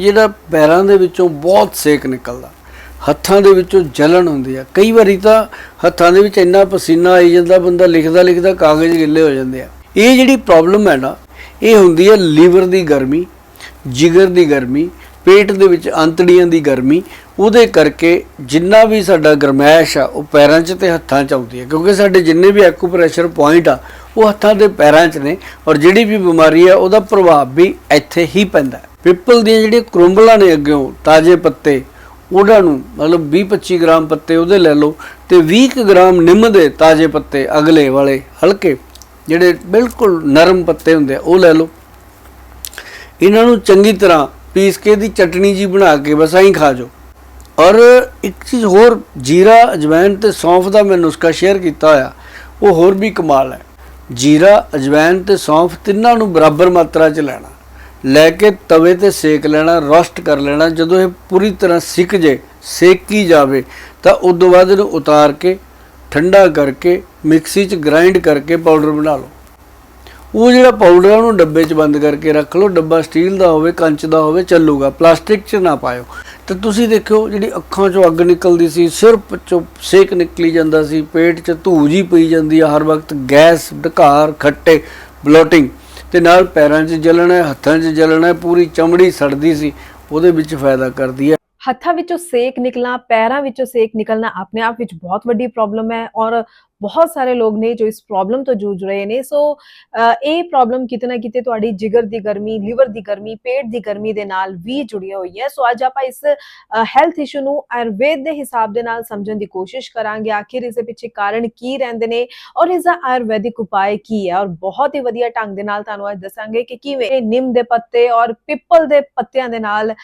ਜਿਹੜਾ ਪੈਰਾਂ ਦੇ ਵਿੱਚੋਂ ਬਹੁਤ ਸੇਕ ਨਿਕਲਦਾ, ਹੱਥਾਂ ਦੇ ਵਿੱਚੋਂ ਜਲਣ ਹੁੰਦੀ ਆ। ਕਈ ਵਾਰੀ ਤਾਂ ਹੱਥਾਂ ਦੇ ਵਿੱਚ ਇੰਨਾ ਪਸੀਨਾ ਆਈ ਜਾਂਦਾ, ਬੰਦਾ ਲਿਖਦਾ ਲਿਖਦਾ ਕਾਗਜ਼ ਗਿੱਲੇ ਹੋ ਜਾਂਦੇ ਆ। ਇਹ ਜਿਹੜੀ ਪ੍ਰੋਬਲਮ ਹੈ ਨਾ, ਇਹ ਹੁੰਦੀ ਹੈ ਲੀਵਰ ਦੀ ਗਰਮੀ, ਜਿਗਰ ਦੀ ਗਰਮੀ, ਪੇਟ ਦੇ ਵਿੱਚ ਅੰਤੜੀਆਂ ਦੀ ਗਰਮੀ, ਉਹਦੇ ਕਰਕੇ ਜਿੰਨਾ ਵੀ ਸਾਡਾ ਗਰਮੈਸ਼ ਆ, ਉਹ ਪੈਰਾਂ 'ਚ ਤੇ ਹੱਥਾਂ 'ਚ ਆਉਂਦੀ ਹੈ ਕਿਉਂਕਿ ਸਾਡੇ ਜਿੰਨੇ ਵੀ ਐਕੂਪ੍ਰੈਸ਼ਰ ਪੁਆਇੰਟ ਆ, ਉਹ ਹੱਥਾਂ ਦੇ ਪੈਰਾਂ 'ਚ ਨੇ ਔਰ ਜਿਹੜੀ ਵੀ ਬਿਮਾਰੀ ਆ, ਉਹਦਾ ਪ੍ਰਭਾਵ ਵੀ ਇੱਥੇ ਹੀ ਪੈਂਦਾ। ਪਿੱਪਲ ਦੀਆਂ ਜਿਹੜੀਆਂ ਕਰੁੰਬਲਾਂ ਨੇ ਅੱਗਿਓਂ ਤਾਜ਼ੇ ਪੱਤੇ, ਉਹਨਾਂ ਨੂੰ ਮਤਲਬ 20-25 ਗ੍ਰਾਮ ਪੱਤੇ ਉਹਦੇ ਲੈ ਲਓ ਤੇ 20 ਕੁ ਗ੍ਰਾਮ ਨਿੰਮ ਦੇ ਤਾਜ਼ੇ ਪੱਤੇ ਅਗਲੇ ਵਾਲੇ ਹਲਕੇ, ਜਿਹੜੇ ਬਿਲਕੁਲ ਨਰਮ ਪੱਤੇ ਹੁੰਦੇ ਆ, ਉਹ ਲੈ ਲਓ। ਇਹਨਾਂ ਨੂੰ ਚੰਗੀ ਤਰ੍ਹਾਂ ਪੀਸ ਕੇ ਦੀ ਚਟਣੀ ਜੀ ਬਣਾ ਕੇ ਬਸ ਐਂ ਖਾ ਜਾਓ। ਔਰ ਇੱਕ ਚੀਜ਼ ਹੋਰ, ਜੀਰਾ ਅਜਵਾਇਨ ਤੇ ਸੌਂਫ ਦਾ ਮੈਂ ਨੁਸਖਾ ਸ਼ੇਅਰ ਕੀਤਾ ਹੋਇਆ, ਉਹ ਹੋਰ ਵੀ ਕਮਾਲ ਹੈ। ਜੀਰਾ ਅਜਵਾਇਨ ਤੇ ਸੌਂਫ ਤਿੰਨਾਂ ਨੂੰ ਬਰਾਬਰ ਮਾਤਰਾ 'ਚ ਲੈਣਾ। ਲੈ ਕੇ ਤਵੇ ਤੇ ਸੇਕ ਲੈਣਾ, ਰੋਸਟ ਕਰ ਲੈਣਾ, ਜਦੋਂ ਇਹ ਪੂਰੀ ਤਰ੍ਹਾਂ ਸਿੱਕ ਜੇ, ਸੇਕੀ ਜਾਵੇ, ਤਾਂ ਉਸ ਤੋਂ ਬਾਅਦ ਇਹਨੂੰ ਉਤਾਰ ਕੇ, ਠੰਡਾ ਕਰਕੇ, ਮਿਕਸੀ 'ਚ ਗ੍ਰਾਈਂਡ ਕਰਕੇ ਪਾਊਡਰ ਬਣਾ ਲਓ। ਉਹ ਜਿਹੜਾ ਪਾਊਡਰ ਆ, ਉਹਨੂੰ ਡੱਬੇ 'ਚ ਬੰਦ ਕਰਕੇ ਰੱਖ ਲਓ। ਡੱਬਾ ਸਟੀਲ ਦਾ ਹੋਵੇ, ਕੰਚ ਦਾ ਹੋਵੇ, ਚੱਲੂਗਾ। ਪਲਾਸਟਿਕ 'ਚ ਨਾ ਪਾਇਓ। ਤੇ ਤੁਸੀਂ ਦੇਖਿਓ, ਜਿਹੜੀ ਅੱਖਾਂ 'ਚੋਂ ਅੱਗ ਨਿਕਲਦੀ ਸੀ ਸਿਰ 'ਚੋਂ ਸੇਕ ਨਿਕਲੀ ਜਾਂਦਾ ਸੀ, ਪੇਟ 'ਚ ਧੂਜ ਹੀ ਪਈ ਜਾਂਦੀ ਆ, ਹਰ ਵਕਤ ਗੈਸ ਢਕਾਰ ਖੱਟੇ ਬਲੋਟਿੰਗ ਤੇ ਨਾਲ ਪੈਰਾਂ 'ਚ ਜਲਣਾ ਹੈ, ਹੱਥਾਂ 'ਚ ਜਲਣਾ ਹੈ, ਪੂਰੀ ਚਮੜੀ ਸੜਦੀ ਸੀ ਉਹਦੇ ਵਿੱਚ ਫਾਇਦਾ ਕਰਦੀ ਹੈ। ਹੱਥਾਂ ਵਿੱਚੋਂ ਸੇਕ ਨਿਕਲਣਾ ਪੈਰਾਂ ਵਿੱਚੋਂ ਸੇਕ ਨਿਕਲਣਾ ਆਪਣੇ ਆਪ ਵਿੱਚ ਬਹੁਤ ਵੱਡੀ ਪ੍ਰੋਬਲਮ ਹੈ ਔਰ ਬਹੁਤ ਸਾਰੇ ਲੋਕ ਨੇ ਜੋ ਇਸ ਪ੍ਰੋਬਲਮ ਤੋਂ ਜੂਝ ਰਹੇ ਨੇ। ਸੋ ਅ, ਇਹ ਪ੍ਰੋਬਲਮ ਕਿਤੇ ਨਾ ਕਿਤੇ ਤੁਹਾਡੀ ਜਿਗਰ ਦੀ ਗਰਮੀ ਲਿਵਰ ਦੀ ਗਰਮੀ ਪੇਟ ਦੀ ਗਰਮੀ ਦੇ ਨਾਲ ਵੀ ਜੁੜੀ ਹੋਈ ਹੈ ਸੋ ਅੱਜ ਆਪਾਂ ਇਸ ਹੈਲਥ ਇਸ਼ੂ ਨੂੰ ਆਯੁਰਵੇਦ ਦੇ ਹਿਸਾਬ ਦੇ ਨਾਲ ਸਮਝਣ ਦੀ ਕੋਸ਼ਿਸ਼ ਕਰਾਂਗੇ। ਆਖਿਰ ਇਸ ਦੇ ਪਿੱਛੇ ਕਾਰਨ ਕੀ ਰਹਿੰਦੇ ਨੇ ਔਰ ਇਸ ਦਾ ਆਯੁਰਵੈਦਿਕ ਉਪਾਅ ਕੀ ਹੈ? ਔਰ ਬਹੁਤ ਹੀ ਵਧੀਆ ਢੰਗ ਦੇ ਨਾਲ ਤੁਹਾਨੂੰ ਅੱਜ ਦੱਸਾਂਗੇ ਕਿ ਕਿਵੇਂ ਇਹ ਨਿੰਮ ਦੇ ਪੱਤੇ ਔਰ ਪਿੱਪਲ ਦੇ ਪੱਤਿਆਂ ਦੇ ਨਾਲ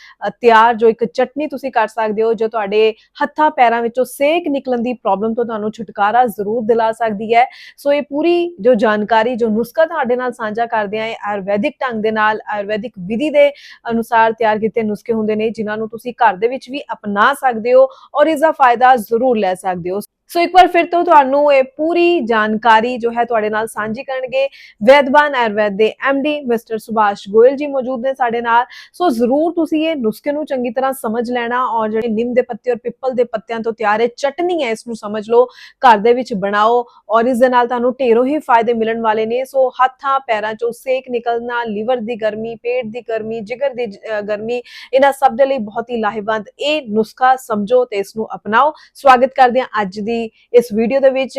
ਤਿਆਰ ਜੋ ਇੱਕ ਚਟਨੀ ਤੁਸੀਂ ਕਰ ਸਕਦੇ ਹੋ ਜੋ ਤੁਹਾਡੇ ਹੱਥਾਂ ਪੈਰਾਂ ਵਿੱਚੋਂ ਸੇਕ ਨਿਕਲਣ ਦੀ ਪ੍ਰੋਬਲਮ ਤੋਂ ਤੁਹਾਨੂੰ ਛੁਟਕਾਰਾ ਜ਼ਰੂਰ ਦਿਲਾ ਸਕਦੀ ਹੈ। ਸੋ ਇਹ ਪੂਰੀ ਜੋ ਜਾਣਕਾਰੀ, ਜੋ ਨੁਸਖਾ ਤੁਹਾਡੇ ਨਾਲ ਸਾਂਝਾ ਕਰਦੇ ਆ ਆਯੁਰਵੈਦਿਕ ਢੰਗ ਦੇ ਨਾਲ, ਆਯੁਰਵੈਦਿਕ ਵਿਧੀ ਦੇ ਅਨੁਸਾਰ ਤਿਆਰ ਕੀਤੇ ਨੁਸਖੇ ਹੁੰਦੇ ਨੇ, ਜਿਨ੍ਹਾਂ ਨੂੰ ਤੁਸੀਂ ਘਰ ਦੇ ਵਿੱਚ ਵੀ ਅਪਣਾ ਸਕਦੇ ਹੋ ਔਰ ਇਸ ਦਾ ਫਾਇਦਾ ਜ਼ਰੂਰ ਲੈ ਸਕਦੇ ਹੋ। ਸੋ ਇੱਕ ਵਾਰ ਫਿਰ ਤੋਂ ਤੁਹਾਨੂੰ ਇਹ ਪੂਰੀ ਜਾਣਕਾਰੀ ਜੋ ਹੈ ਤੁਹਾਡੇ ਨਾਲ ਸਾਂਝੀ ਕਰਨਗੇ। ਵੈਦਵਾਨ ਆਯੁਰਵੈਦ ਦੇ ਡੀ ਮਿਸਟਰ ਸੁਭਾਸ਼ ਗੋਇਲ ਜੀ ਮੌਜੂਦ ਨੇ ਸਾਡੇ ਨਾਲ। ਸੋ ਜ਼ਰੂਰ ਤੁਸੀਂ ਇਹ ਨੁਸਖੇ ਨੂੰ ਚੰਗੀ ਤਰ੍ਹਾਂ ਸਮਝ ਲੈਣਾ ਔਰ ਜਿਹੜੇ ਨਿੰਮ ਦੇ ਪੱਤੇ ਔਰ ਪਿੱਪਲ ਦੇ ਪੱਤਿਆਂ ਤੋਂ ਤਿਆਰ ਇਹ ਚਟਨੀ ਹੈ, ਇਸ ਨੂੰ ਸਮਝ ਲਓ, ਘਰ ਦੇ ਵਿੱਚ ਬਣਾਓ ਔਰ ਇਸ ਦੇ ਨਾਲ ਤੁਹਾਨੂੰ ਢੇਰੋਂ ਹੀ ਫਾਇਦੇ ਮਿਲਣ ਵਾਲੇ ਨੇ। ਸੋ ਹੱਥਾਂ, ਪੈਰਾਂ ਚੋਂ ਸੇਕ ਨਿਕਲਣਾ, ਲੀਵਰ ਦੀ ਗਰਮੀ, ਪੇਟ ਦੀ ਗਰਮੀ, ਜਿਗਰ ਦੀ ਗਰਮੀ, ਇਹਨਾਂ ਸਭ ਦੇ ਲਈ ਬਹੁਤ ਹੀ ਲਾਹੇਵੰਦ। ਇਹ ਨੁਸਖਾ ਸਮਝੋ ਤੇ ਇਸ ਨੂੰ ਅਪਣਾਓ। ਸਵਾਗਤ ਕਰਦੇ ਹਾਂ ਅੱਜ ਦੀ ਇਸ ਵੀਡੀਓ ਦੇ ਵਿੱਚ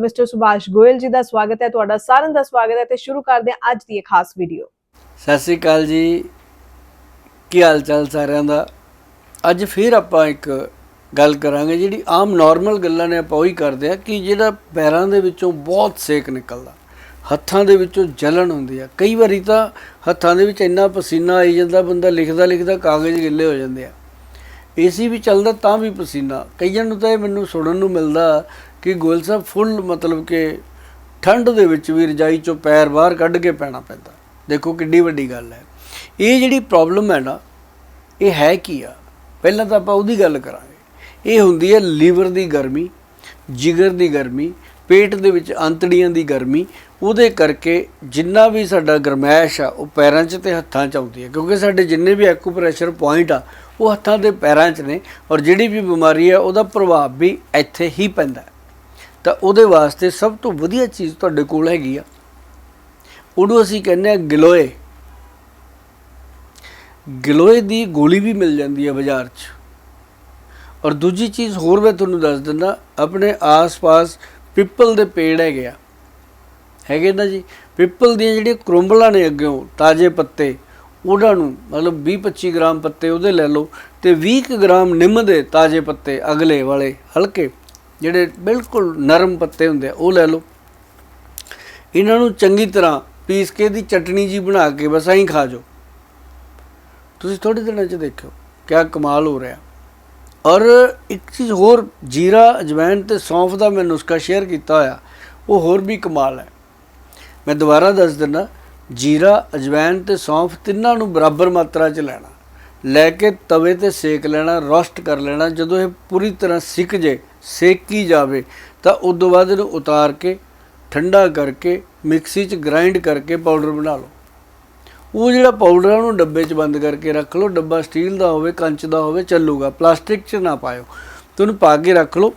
ਮਿਸਟਰ ਸੁਭਾਸ਼ ਗੋਇਲ ਜੀ ਦਾ ਸਵਾਗਤ ਹੈ, ਤੁਹਾਡਾ ਸਾਰਿਆਂ ਦਾ ਸਵਾਗਤ ਹੈ ਤੇ ਸ਼ੁਰੂ ਕਰਦੇ ਹਾਂ ਅੱਜ ਦੀ ਇਹ ਖਾਸ ਵੀਡੀਓ ਸਤਿ ਸ੍ਰੀ ਅਕਾਲ ਜੀ। ਕੀ ਹਾਲ ਚਾਲ ਸਾਰਿਆਂ ਦਾ? ਅੱਜ ਫਿਰ ਆਪਾਂ ਇੱਕ ਗੱਲ ਕਰਾਂਗੇ ਜਿਹੜੀ ਆਮ ਨਾਰਮਲ ਗੱਲਾਂ ਨੇ ਆਪਾਂ ਉਹੀ ਕਰਦੇ ਆ ਕਿ ਜਿਹੜਾ ਪੈਰਾਂ ਦੇ ਵਿੱਚੋਂ ਬਹੁਤ ਸੇਕ ਨਿਕਲਦਾ, ਹੱਥਾਂ ਦੇ ਵਿੱਚੋਂ ਜਲਣ ਹੁੰਦੀ ਆ। ਕਈ ਵਾਰੀ ਤਾਂ ਹੱਥਾਂ ਦੇ ਵਿੱਚ ਇੰਨਾ ਪਸੀਨਾ ਆਈ ਜਾਂਦਾ, ਬੰਦਾ ਲਿਖਦਾ ਲਿਖਦਾ ਕਾਗਜ਼ ਗਿੱਲੇ ਹੋ ਜਾਂਦੇ ਆ। ਏਸੀ ਵੀ ਚੱਲਦਾ ਤਾਂ ਵੀ ਪਸੀਨਾ। ਕਈਆਂ ਨੂੰ ਤਾਂ ਇਹ ਮੈਨੂੰ ਸੁਣਨ ਨੂੰ ਮਿਲਦਾ ਕਿ ਗੋਇਲ ਸਾਹਿਬ ਫੁੱਲ ਮਤਲਬ ਕਿ ਠੰਡ ਦੇ ਵਿੱਚ ਵੀ ਰਜਾਈ ਚੋਂ ਪੈਰ ਬਾਹਰ ਕੱਢ ਕੇ ਪੈਣਾ ਪੈਂਦਾ। ਦੇਖੋ ਕਿੱਡੀ ਵੱਡੀ ਗੱਲ ਹੈ। ਇਹ ਜਿਹੜੀ ਪ੍ਰੋਬਲਮ ਹੈ ਨਾ, ਇਹ ਹੈ ਕੀ ਆ? ਪਹਿਲਾਂ ਤਾਂ ਆਪਾਂ ਉਹਦੀ ਗੱਲ ਕਰਾਂਗੇ। ਇਹ ਹੁੰਦੀ ਹੈ ਲੀਵਰ ਦੀ ਗਰਮੀ, ਜਿਗਰ ਦੀ ਗਰਮੀ ਪੇਟ ਦੇ ਵਿੱਚ ਅੰਤੜੀਆਂ ਦੀ ਗਰਮੀ, ਉਹਦੇ ਕਰਕੇ ਜਿੰਨਾ ਵੀ ਸਾਡਾ ਗਰਮੈਸ਼ ਆ, ਉਹ ਪੈਰਾਂ 'ਚ ਤੇ ਹੱਥਾਂ 'ਚ ਆਉਂਦੀ ਹੈ। ਕਿਉਂਕਿ ਸਾਡੇ ਜਿੰਨੇ ਵੀ ਐਕੂਪ੍ਰੈਸ਼ਰ ਪੁਆਇੰਟ ਆ, ਉਹ ਹੱਥਾਂ ਦੇ ਪੈਰਾਂ 'ਚ ਨੇ ਔਰ ਜਿਹੜੀ ਵੀ ਬਿਮਾਰੀ ਆ, ਉਹਦਾ ਪ੍ਰਭਾਵ ਵੀ ਇੱਥੇ ਹੀ ਪੈਂਦਾ ਤਾਂ ਉਹਦੇ ਵਾਸਤੇ ਸਭ ਤੋਂ ਵਧੀਆ ਚੀਜ਼ ਤੁਹਾਡੇ ਕੋਲ ਹੈਗੀ ਆ। ਉਹਨੂੰ ਅਸੀਂ ਕਹਿੰਦੇ ਆ ਗਿਲੋਏ। ਗਿਲੋਏ ਦੀ ਗੋਲੀ ਵੀ ਮਿਲ ਜਾਂਦੀ ਹੈ ਬਾਜ਼ਾਰ 'ਚ। ਔਰ ਦੂਜੀ ਚੀਜ਼ ਹੋਰ ਮੈਂ ਤੁਹਾਨੂੰ ਦੱਸ ਦਿੰਦਾ, ਆਪਣੇ ਆਸ-ਪਾਸ ਪਿੱਪਲ ਦੇ ਪੇੜ ਹੈਗੇ ਆ। ਹੈਗੇ ਨਾ ਜੀ। ਪਿੱਪਲ ਦੀਆਂ ਜਿਹੜੀਆਂ ਕਰੁੰਬਲਾਂ ਨੇ ਅੱਗਿਓਂ ਤਾਜ਼ੇ ਪੱਤੇ, ਉਹਨਾਂ ਨੂੰ ਮਤਲਬ 20-25 ਗ੍ਰਾਮ ਪੱਤੇ ਉਹਦੇ ਲੈ ਲਓ ਤੇ 20 ਕੁ ਗ੍ਰਾਮ ਨਿੰਮ ਦੇ ਤਾਜ਼ੇ ਪੱਤੇ ਅਗਲੇ ਵਾਲੇ ਹਲਕੇ, ਜਿਹੜੇ ਬਿਲਕੁਲ ਨਰਮ ਪੱਤੇ ਹੁੰਦੇ ਆ, ਉਹ ਲੈ ਲਓ। ਇਹਨਾਂ ਨੂੰ ਚੰਗੀ ਤਰ੍ਹਾਂ ਪੀਸ ਕੇ ਦੀ ਚਟਣੀ ਜੀ ਬਣਾ ਕੇ ਬਸ ਐਂ ਖਾ ਜਾਓ। ਤੁਸੀਂ ਥੋੜੇ ਦਿਨਾਂ 'ਚ ਦੇਖਿਓ ਕਿਆ ਕਮਾਲ ਹੋ ਰਿਹਾ। ਔਰ ਇੱਕ ਚੀਜ਼ ਹੋਰ, ਜੀਰਾ ਅਜਵਾਇਣ ਤੇ ਸੌਂਫ ਦਾ ਮੈਂ ਨੁਸਖਾ ਸ਼ੇਅਰ ਕੀਤਾ ਹੋਇਆ, ਉਹ ਹੋਰ ਵੀ ਕਮਾਲ ਹੈ। ਮੈਂ ਦੁਬਾਰਾ ਦੱਸ ਦਿੰਦਾ, ਜੀਰਾ ਅਜਵਾਇਣ ਤੇ ਸੌਂਫ ਤਿੰਨਾਂ ਨੂੰ ਬਰਾਬਰ ਮਾਤਰਾ 'ਚ ਲੈਣਾ, ਲੈ ਕੇ ਤਵੇ ਤੇ ਸੇਕ ਲੈਣਾ ਰੋਸਟ ਕਰ ਲੈਣਾ, ਜਦੋਂ ਇਹ ਪੂਰੀ ਤਰ੍ਹਾਂ ਸਿੱਕ ਜੇ, ਸੇਕੀ ਜਾਵੇ, ਤਾਂ ਉਸ ਤੋਂ ਬਾਅਦ ਇਹਨੂੰ ਉਤਾਰ ਕੇ, ਠੰਡਾ ਕਰਕੇ, ਮਿਕਸੀ 'ਚ ਗ੍ਰਾਈਂਡ ਕਰਕੇ ਪਾਊਡਰ ਬਣਾ ਲਓ। ਉਹ ਜਿਹੜਾ ਪਾਊਡਰ ਆ ਉਹਨੂੰ ਡੱਬੇ 'ਚ ਬੰਦ ਕਰਕੇ ਰੱਖ ਲਓ, ਡੱਬਾ ਸਟੀਲ ਦਾ ਹੋਵੇ, ਕੰਚ ਦਾ ਹੋਵੇ, ਚੱਲੂਗਾ। ਪਲਾਸਟਿਕ 'ਚ ਨਾ ਪਾਇਓ। ਤੇ ਉਹਨੂੰ ਪਾ ਕੇ ਰੱਖ ਲਓ।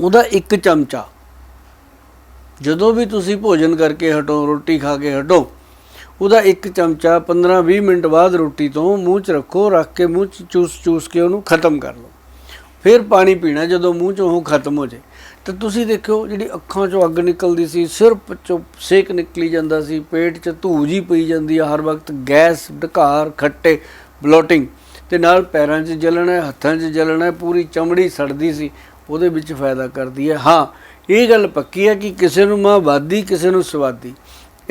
ਉਹਦਾ ਇੱਕ ਚਮਚਾ। ਜਦੋਂ ਵੀ ਤੁਸੀਂ ਭੋਜਨ ਕਰਕੇ ਹਟੋ, ਰੋਟੀ ਖਾ ਕੇ ਹਟੋ, ਉਹਦਾ ਇੱਕ ਚਮਚਾ 15-20 ਮਿੰਟ ਬਾਅਦ ਰੋਟੀ ਤੋਂ ਮੂੰਹ 'ਚ ਰੱਖੋ, ਰੱਖ ਕੇ ਮੂੰਹ 'ਚ ਚੂਸ ਚੂਸ ਕੇ ਉਹਨੂੰ ਖਤਮ ਕਰ ਲਓ। ਫਿਰ ਪਾਣੀ ਪੀਣਾ ਜਦੋਂ ਮੂੰਹ 'ਚੋਂ ਉਹ ਖਤਮ ਹੋ ਜੇ ਤੇ ਤੁਸੀਂ ਦੇਖਿਓ ਜਿਹੜੀ ਅੱਖਾਂ 'ਚੋਂ ਅੱਗ ਨਿਕਲਦੀ ਸੀ ਸਿਰ 'ਚੋਂ ਸੇਕ ਨਿਕਲੀ ਜਾਂਦਾ ਸੀ ਪੇਟ 'ਚ ਧੂਜ ਹੀ ਪਈ ਜਾਂਦੀ ਆ ਹਰ ਵਕਤ ਗੈਸ ਢਕਾਰ ਖੱਟੇ ਬਲੋਟਿੰਗ। ਤੇ ਨਾਲ ਪੈਰਾਂ 'ਚ ਜਲਣਾ ਹੈ, ਹੱਥਾਂ 'ਚ ਜਲਣਾ ਹੈ, ਪੂਰੀ ਚਮੜੀ ਸੜਦੀ ਸੀ ਉਹਦੇ ਵਿੱਚ ਫਾਇਦਾ ਕਰਦੀ ਹੈ ਹਾਂ ਇਹ ਗੱਲ ਪੱਕੀ ਹੈ ਕਿ ਕਿਸੇ ਨੂੰ ਮਾਂ ਵਾਦੀ ਕਿਸੇ ਨੂੰ ਸਵਾਦੀ।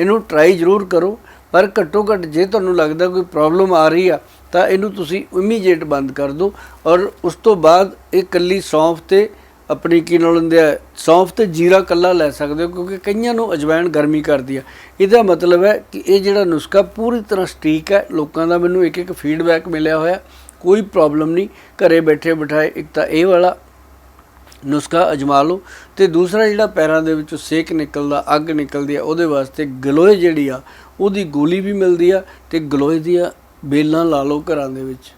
ਇਹਨੂੰ ਟਰਾਈ ਜ਼ਰੂਰ ਕਰੋ ਪਰ ਘੱਟੋ ਘੱਟ ਜੇ ਤੁਹਾਨੂੰ ਲੱਗਦਾ ਕੋਈ ਪ੍ਰੋਬਲਮ ਆ ਰਹੀ ਆ ਤਾਂ ਇਹਨੂੰ ਤੁਸੀਂ ਇਮੀਡੀਏਟ ਬੰਦ ਕਰ ਦਿਓ ਔਰ ਉਸ ਤੋਂ ਬਾਅਦ ਇਹ ਕੱਲੀ ਸੌਂਫ ਤੇ ਆਪਣੀ ਕੀ ਨਾਲ ਹੁੰਦੇ ਆ, ਸੌਂਫ ਤੇ ਜੀਰਾ ਕੱਲਾ ਲੈ ਸਕਦੇ ਹੋ ਕਿਉਂਕਿ ਕਈਆਂ ਨੂੰ ਅਜਵਾਇਣ ਗਰਮੀ ਕਰਦੀ ਆ। ਇਹਦਾ ਮਤਲਬ ਹੈ ਕਿ ਇਹ ਜਿਹੜਾ ਨੁਸਖਾ ਪੂਰੀ ਤਰ੍ਹਾਂ ਸਟੀਕ ਹੈ, ਲੋਕਾਂ ਦਾ ਮੈਨੂੰ ਇੱਕ ਇੱਕ ਫੀਡਬੈਕ ਮਿਲਿਆ ਹੋਇਆ, ਕੋਈ ਪ੍ਰੋਬਲਮ ਨਹੀਂ, ਘਰੇ ਬੈਠੇ ਬਿਠਾਏ, ਇੱਕ ਤਾਂ ਇਹ ਵਾਲਾ ਨੁਸਖਾ ਅਜਮਾ ਲਓ ਤੇ ਦੂਸਰਾ ਜਿਹੜਾ ਪੈਰਾਂ ਦੇ ਵਿੱਚੋਂ ਸੇਕ ਨਿਕਲਦਾ, ਅੱਗ ਨਿਕਲਦੀ ਆ, ਉਹਦੇ ਵਾਸਤੇ ਗਲੋਏ ਜਿਹੜੀ ਆ, ਉਹਦੀ ਗੋਲੀ ਵੀ ਮਿਲਦੀ ਆ ਤੇ ਗਲੋਏ ਦੀਆਂ ਬੇਲਾਂ ਲਾ ਲਓ ਘਰਾਂ ਦੇ ਵਿੱਚ।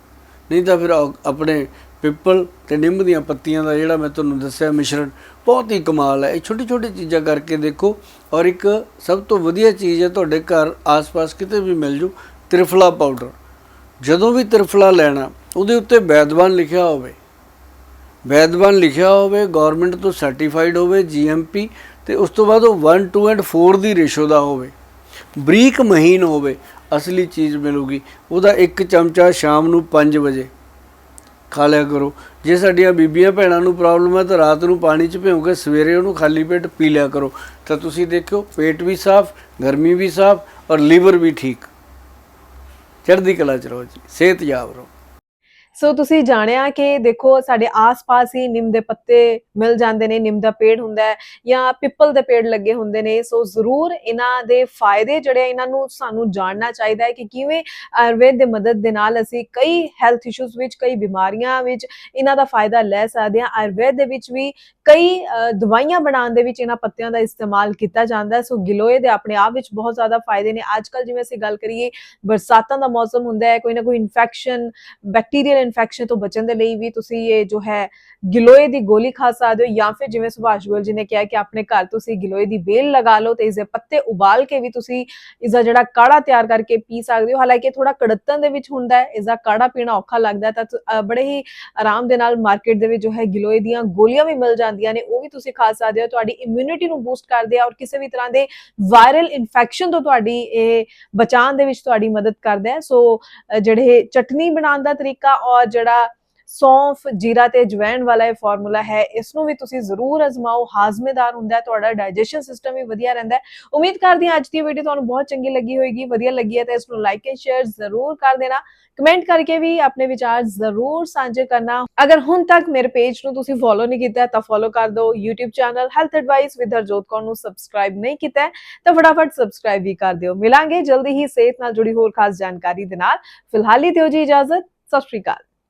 ਨਹੀਂ ਤਾਂ ਫਿਰ ਆਪਣੇ ਪਿੱਪਲ ਤੇ ਨਿੰਮ ਦੀਆਂ ਪੱਤੀਆਂ ਦਾ ਜਿਹੜਾ ਮੈਂ ਤੁਹਾਨੂੰ ਦੱਸਿਆ ਮਿਸ਼ਰਣ, ਬਹੁਤ ਹੀ ਕਮਾਲ ਹੈ। ਇਹ ਛੋਟੀ ਛੋਟੀ ਚੀਜ਼ਾਂ ਕਰਕੇ ਦੇਖੋ ਔਰ ਇੱਕ ਸਭ ਤੋਂ ਵਧੀਆ ਚੀਜ਼ ਹੈ, ਤੁਹਾਡੇ ਘਰ ਆਸ-ਪਾਸ ਕਿਤੇ ਵੀ ਮਿਲ ਜੂ, ਤ੍ਰਿਫਲਾ ਪਾਊਡਰ। ਜਦੋਂ ਵੀ ਤ੍ਰਿਫਲਾ ਲੈਣਾ, ਉਹਦੇ ਉੱਤੇ ਵੈਦਵਾਨ ਲਿਖਿਆ ਹੋਵੇ। ਵੈਦਵਾਨ ਲਿਖਿਆ ਹੋਵੇ ਗਵਰਨਮੈਂਟ ਤੋਂ ਸਰਟੀਫਾਈਡ ਹੋਵੇ ਜੀਐਮਪੀ ਤੇ ਉਸ ਤੋਂ ਬਾਅਦ ਉਹ 1 2 ਐਂਡ 4 ਦੀ ਰੇਸ਼ੋ ਦਾ ਹੋਵੇ। ਬਰੀਕ ਮਹੀਨ ਹੋਵੇ ਅਸਲੀ ਚੀਜ਼ ਮਿਲੂਗੀ। ਉਹਦਾ ਇੱਕ ਚਮਚਾ ਸ਼ਾਮ ਨੂੰ 5 ਵਜੇ। ਖਾ ਲਿਆ ਕਰੋ। ਜੇ ਸਾਡੀਆਂ ਬੀਬੀਆਂ ਭੈਣਾਂ ਨੂੰ ਪ੍ਰੋਬਲਮ ਹੈ ਤਾਂ ਰਾਤ ਨੂੰ ਪਾਣੀ 'ਚ ਭਿਉਂ ਕੇ ਸਵੇਰੇ ਉਹਨੂੰ ਖਾਲੀ ਪੇਟ ਪੀ ਲਿਆ ਕਰੋ। ਤਾਂ ਤੁਸੀਂ ਦੇਖਿਓ, ਪੇਟ ਵੀ ਸਾਫ਼, ਗਰਮੀ ਵੀ ਸਾਫ਼ ਔਰ ਲੀਵਰ ਵੀ ਠੀਕ। ਚੜ੍ਹਦੀ ਕਲਾ ਚ ਰਹੋ ਜੀ। ਸਿਹਤਯਾਬ ਰਹੋ। ਸੋ ਤੁਸੀਂ ਜਾਣਿਆ ਕਿ ਦੇਖੋ, ਸਾਡੇ ਆਸ-ਪਾਸ ਹੀ ਨਿੰਮ ਦੇ ਪੱਤੇ ਮਿਲ ਜਾਂਦੇ ਨੇ, ਨਿੰਮ ਦਾ ਪੇੜ ਹੁੰਦਾ ਹੈ ਜਾਂ ਪਿੱਪਲ ਦੇ ਪੇੜ ਲੱਗੇ ਹੁੰਦੇ ਨੇ। ਸੋ ਜ਼ਰੂਰ ਇਹਨਾਂ ਦੇ ਫਾਇਦੇ ਜਿਹੜੇ ਇਹਨਾਂ ਨੂੰ ਸਾਨੂੰ ਜਾਣਨਾ ਚਾਹੀਦਾ ਹੈ ਕਿ ਕਿਵੇਂ ਆਯੁਰਵੇਦ ਦੇ ਮਦਦ ਦੇ ਨਾਲ ਅਸੀਂ ਕਈ ਹੈਲਥ ਇਸ਼ੂਜ਼ ਵਿੱਚ, ਕਈ ਬਿਮਾਰੀਆਂ ਵਿੱਚ ਇਹਨਾਂ ਦਾ ਫਾਇਦਾ ਲੈ ਸਕਦੇ ਹਾਂ। ਆਯੁਰਵੇਦ ਦੇ ਵਿੱਚ ਵੀ ਕਈ ਦਵਾਈਆਂ ਬਣਾਉਣ ਦੇ ਵਿੱਚ ਇਹਨਾਂ ਪੱਤਿਆਂ ਦਾ ਇਸਤੇਮਾਲ ਕੀਤਾ ਜਾਂਦਾ ਹੈ। ਸੋ ਗਿਲੋਏ ਦੇ ਆਪਣੇ ਆਪ ਵਿੱਚ ਬਹੁਤ ਜ਼ਿਆਦਾ ਫਾਇਦੇ ਨੇ। ਅੱਜ ਅੱਜਕੱਲ ਜਿਵੇਂ ਅਸੀਂ ਗੱਲ ਕਰੀਏ, ਬਰਸਾਤਾਂ ਦਾ ਮੌਸਮ ਹੁੰਦਾ ਹੈ, ਕੋਈ ਨਾ ਕੋਈ ਇਨਫੈਕਸ਼ਨ ਬੈਕਟੀਰੀਅਲ ਇਨਫੈਕਸ਼ਨ ਤੋਂ ਬਚਣ ਦੇ ਲਈ ਵੀ ਤੁਸੀਂ ਇਹ ਜੋ ਹੈ ਗਿਲੋਏ ਦੀ ਗੋਲੀ ਖਾ ਸਕਦੇ ਹੋ ਜਾਂ ਫਿਰ ਜਿਵੇਂ ਸੁਭਾਸ਼ ਗੋਇਲ ਜੀ ਨੇ ਕਿਹਾ ਕਿ ਆਪਣੇ ਘਰ ਤੁਸੀਂ ਗਿਲੋਏ ਦੀ ਬੇਲ ਲਗਾ ਲਓ ਤੇ ਇਸ ਦੇ ਪੱਤੇ ਉਬਾਲ ਕੇ ਵੀ ਤੁਸੀਂ ਇਸ ਦਾ ਜਿਹੜਾ ਕਾੜਾ ਤਿਆਰ ਕਰਕੇ ਪੀ ਸਕਦੇ ਹੋ। ਹਾਲਾਂਕਿ ਥੋੜਾ ਕੜਤਨ ਦੇ ਵਿੱਚ ਹੁੰਦਾ ਹੈ ਇਸ ਦਾ ਕਾੜਾ ਪੀਣਾ ਔਖਾ ਲੱਗਦਾ ਤਾਂ ਬੜੇ ਹੀ ਆਰਾਮ ਦੇ ਨਾਲ ਮਾਰਕੀਟ ਦੇ ਵਿੱਚ ਜੋ ਹੈ ਗਿਲੋਏ ਦੀਆਂ ਗੋਲੀਆਂ ਵੀ ਮਿਲ ਜਾਂਦੀਆਂ ਨੇ, ਉਹ ਵੀ ਤੁਸੀਂ ਖਾ ਸਕਦੇ ਹੋ। ਤੁਹਾਡੀ ਇਮਿਊਨਿਟੀ ਨੂੰ ਬੂਸਟ ਕਰਦੇ ਆ ਔਰ ਕਿਸੇ ਵੀ ਤਰ੍ਹਾਂ ਦੇ ਵਾਇਰਲ ਇਨਫੈਕਸ਼ਨ ਤੋਂ ਤੁਹਾਡੀ ਇਹ ਬਚਾਉਣ ਦੇ ਵਿੱਚ ਤੁਹਾਡੀ ਮਦਦ ਕਰਦਾ ਹੈ ਸੋ ਜਿਹੜੇ ਚਟਨੀ ਬਣਾਉਣ ਦਾ ਤਰੀਕਾ ਔਰ ਜਿਹੜਾ ਸੌਂਫ ਜੀਰਾ ਤੇ ਜਵੈਣ ਵਾਲਾ ਇਹ ਫਾਰਮੂਲਾ ਹੈ ਇਸ ਨੂੰ ਵੀ ਤੁਸੀਂ ਜ਼ਰੂਰ ਅਜ਼ਮਾਓ, ਹਾਜ਼ਮੇਦਾਰ ਹੁੰਦਾ ਹੈ, ਤੁਹਾਡਾ ਡਾਈਜੈਸ਼ਨ ਸਿਸਟਮ ਵੀ ਵਧੀਆ ਰਹਿੰਦਾ ਹੈ। ਉਮੀਦ ਕਰਦੀ ਹਾਂ ਅੱਜ ਦੀ ਵੀਡੀਓ ਤੁਹਾਨੂੰ ਬਹੁਤ ਚੰਗੀ ਲੱਗੀ ਹੋਏਗੀ, ਵਧੀਆ ਲੱਗੀ ਹੈ ਤਾਂ ਇਸ ਨੂੰ ਲਾਈਕ ਐਂਡ ਸ਼ੇਅਰ ਜ਼ਰੂਰ ਕਰ ਦੇਣਾ। ਕਮੈਂਟ ਕਰਕੇ ਵੀ ਆਪਣੇ ਵਿਚਾਰ ਜ਼ਰੂਰ ਸਾਂਝੇ ਕਰਨਾ। ਅਗਰ ਹੁਣ ਤੱਕ ਮੇਰੇ ਪੇਜ ਨੂੰ ਤੁਸੀਂ ਫੋਲੋ ਨਹੀਂ ਕੀਤਾ ਤਾਂ ਫੋਲੋ ਕਰ ਦਿਓ YouTube channel health advice with Harjot Kaur ਨੂੰ ਸਬਸਕ੍ਰਾਈਬ ਨਹੀਂ ਕੀਤਾ ਤਾਂ ਫਟਾਫਟ ਸਬਸਕ੍ਰਾਈਬ ਵੀ ਕਰ ਦਿਓ। ਮਿਲਾਂਗੇ ਜਲਦੀ ਹੀ ਸਿਹਤ ਨਾਲ ਜੁੜੀ ਹੋਰ ਖਾਸ ਜਾਣਕਾਰੀ ਦੇ ਨਾਲ। ਫਿਲਹਾਲ ਹੀ ਦਿਓ ਜੀ ਇਜਾਜ਼ਤ। ਸਤਿ ਸ਼੍ਰੀ ਅਕਾਲ